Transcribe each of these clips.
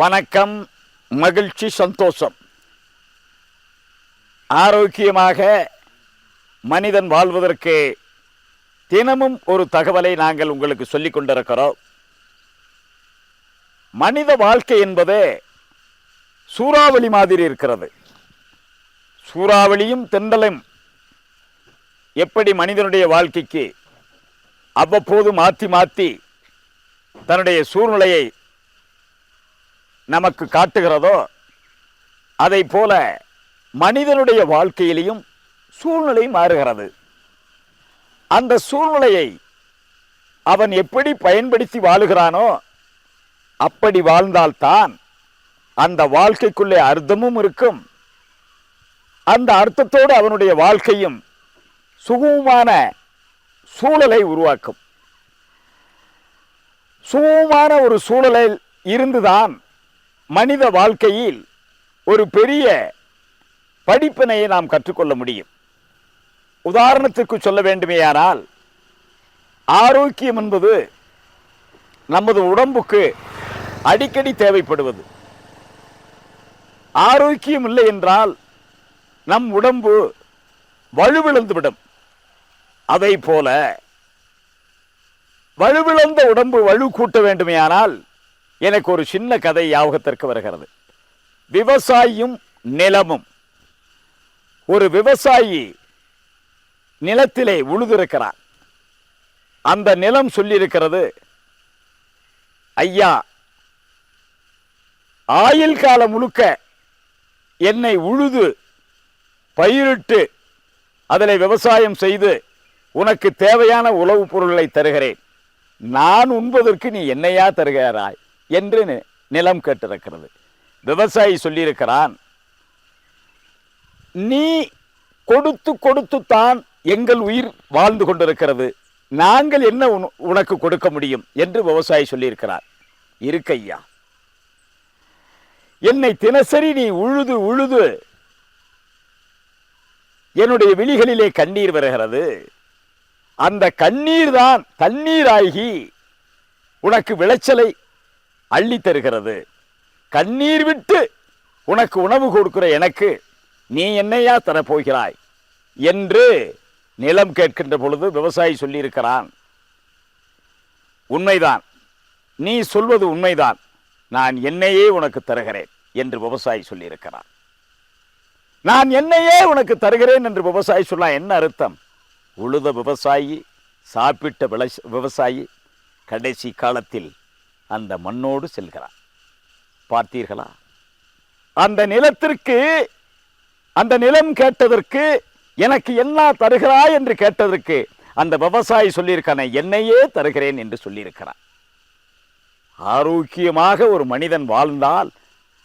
வணக்கம் மகிழ்ச்சி சந்தோஷம். ஆரோக்கியமாக மனிதன் வாழ்வதற்கு தினமும் ஒரு தகவலை நாங்கள் உங்களுக்கு சொல்லிக் கொண்டிருக்கிறோம். மனித வாழ்க்கை என்பது சூறாவளி மாதிரி இருக்கிறது. சூறாவளியும் தென்றலும் எப்படி மனிதனுடைய வாழ்க்கைக்கு அவ்வப்போது மாற்றி மாற்றி தன்னுடைய சூழ்நிலையை நமக்கு காட்டுகிறதோ அதை போல மனிதனுடைய வாழ்க்கையிலையும் சூழ்நிலை மாறுகிறது. அந்த சூழ்நிலையை அவன் எப்படி பயன்படுத்தி வாழுகிறானோ அப்படி வாழ்ந்தால்தான் அந்த வாழ்க்கைக்குள்ளே அர்த்தமும் இருக்கும். அந்த அர்த்தத்தோடு அவனுடைய வாழ்க்கையும் சுகமான சூழலை உருவாக்கும். சுகமான ஒரு சூழலில் இருந்துதான் மனித வாழ்க்கையில் ஒரு பெரிய படிப்பினையை நாம் கற்றுக்கொள்ள முடியும். உதாரணத்துக்கு சொல்ல வேண்டுமேயானால் ஆரோக்கியம் என்பது நமது உடம்புக்கு அடிக்கடி தேவைப்படுவது. ஆரோக்கியம் இல்லை என்றால் நம் உடம்பு வலுவிழந்துவிடும். அதை போல வலுவிழந்த உடம்பு வலு கூட்ட வேண்டுமேயானால் எனக்கு ஒரு சின்ன கதை ஞாபகத்திற்கு வருகிறது. விவசாயியும் நிலமும். ஒரு விவசாயி நிலத்திலே உழுதிருக்கிறார் அந்த நிலம் சொல்லியிருக்கிறது ஐயா ஆயுள் காலம் முழுக்க என்னை உழுது பயிரிட்டு அதில் விவசாயம் செய்து உனக்கு தேவையான உணவுப் பொருள்களை தருகிறேன். நான் உண்பதற்கு நீ என்னையா தருகிறாய்? என்று நிலம் கேட்டிருக்கிறது. விவசாயி சொல்லியிருக்கிறான் நீ கொடுத்து கொடுத்து தான் எங்கள் உயிர் வாழ்ந்து கொண்டிருக்கிறது. நாங்கள் என்ன உன- உனக்கு கொடுக்க முடியும்? என்று விவசாயி சொல்லியிருக்கிறார். இருக்கையா என்னை தினசரி நீ உழுது உழுது. என்னுடைய விழிகளிலே கண்ணீர் வருகிறது. அந்த கண்ணீர் தான் தண்ணீராகி உனக்கு விளைச்சலை அள்ளி தருகிறது. கண்ணீர் விட்டு உனக்கு உணவு கொடுக்கிற எனக்கு நீ என்னையா தரப்போகிறாய்? என்று நிலம் கேட்கின்ற பொழுது விவசாயி சொல்லியிருக்கிறான். உண்மைதான். நீ சொல்வது உண்மைதான். நான் என்னையே உனக்கு தருகிறேன் என்று விவசாயி சொல்லியிருக்கிறான். நான் என்னையே உனக்கு தருகிறேன் என்று விவசாயி சொல்ல என்ன அர்த்தம்? உழுத விவசாயி சாப்பிட்ட விளை- விவசாயி கடைசி காலத்தில் அந்த மண்ணோடு செல்கிறான் பார்த்தீர்களா? அந்த நிலத்திற்கு அந்த நிலம் கேட்டதற்கு எனக்கு என்ன தருகிறாய் என்று கேட்டதற்கு அந்த விவசாயி சொல்லியிருக்கான என்னையே தருகிறேன் என்று சொல்லியிருக்கிறான் ஆரோக்கியமாக ஒரு மனிதன் வாழ்ந்தால்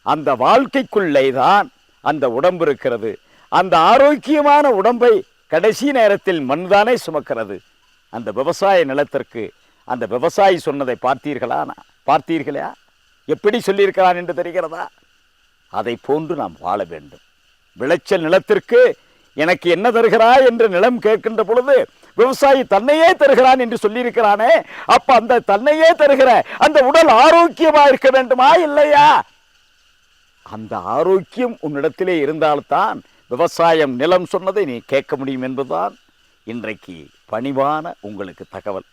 அந்த வாழ்க்கைக்குள்ளே தான் அந்த உடம்பு இருக்கிறது. அந்த ஆரோக்கியமான உடம்பை கடைசி நேரத்தில் மண்தானே சுமக்கிறது. அந்த விவசாய நிலத்திற்கு அந்த விவசாயி சொன்னதை பார்த்தீர்களா? நான் பார்த்தீர்களா? எப்படி சொல்லியிருக்கிறான் என்று தெரிகிறதா? அதை போன்று நாம் வாழ வேண்டும். விளைச்சல் நிலத்திற்கு எனக்கு என்ன தருகிறாய் என்று நிலம் கேட்கின்ற பொழுது விவசாயி தன்னையே தருகிறான் என்று சொல்லியிருக்கிறானே அப்ப அந்த தன்னையே தருகிற அந்த உடல் ஆரோக்கியமா இருக்க வேண்டுமா இல்லையா? அந்த ஆரோக்கியம் உன்னிடத்திலே இருந்தால்தான் விவசாயம் நிலம் சொன்னதை நீ கேட்க முடியும் என்பதுதான் இன்றைக்கு பணிவான உங்களுக்கு தகவல்.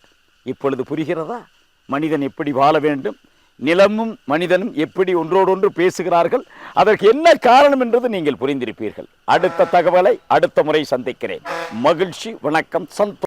இப்பொழுது புரிகிறதா? மனிதன் எப்படி வாழ வேண்டும்? நிலமும் மனிதனும் எப்படி ஒன்றோடொன்று பேசுகிறார்கள்? அதற்கு என்ன காரணம் என்றது நீங்கள் புரிந்திருப்பீர்கள். அடுத்த தகவலை அடுத்த முறை சந்திக்கிறேன். மகிழ்ச்சி வணக்கம் சந்தோஷம்.